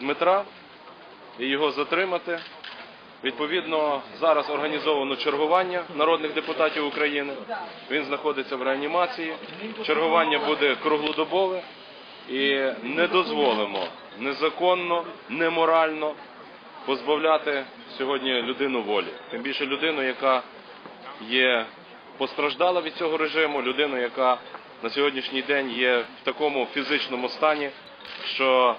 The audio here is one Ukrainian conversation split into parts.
Дмитра і його затримати. Відповідно, зараз організовано чергування народних депутатів України. Він знаходиться в реанімації. Чергування буде круглодобове і не дозволимо незаконно, неморально позбавляти сьогодні людину волі. Тим більше людину, яка є постраждала від цього режиму, людину, яка на сьогоднішній день є в такому фізичному стані, що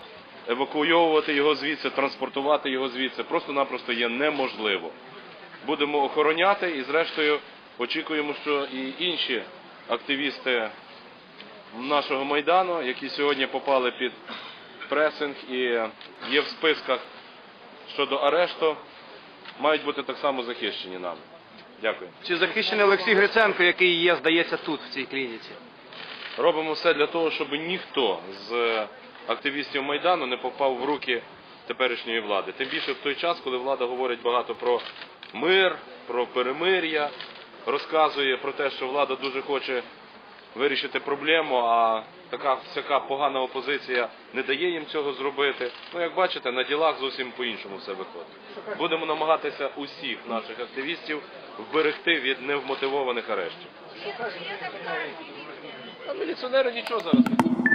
евакуйовувати його звідси, транспортувати його звідси просто-напросто є неможливо. Будемо охороняти і, зрештою, очікуємо, що і інші активісти нашого майдану, які сьогодні попали під пресинг і є в списках щодо арешту, мають бути так само захищені нами. Дякую. Чи захищений Олексій Гриценко, який є, здається, тут, в цій клініці? Робимо все для того, щоб ніхто з активістів Майдану не попав в руки теперішньої влади. Тим більше в той час, коли влада говорить багато про мир, про перемир'я, розказує про те, що влада дуже хоче вирішити проблему, а така всяка погана опозиція не дає їм цього зробити. Ну, як бачите, на ділах зовсім по-іншому все виходить. Будемо намагатися усіх наших активістів вберегти від невмотивованих арештів. А міліціонери нічого зараз не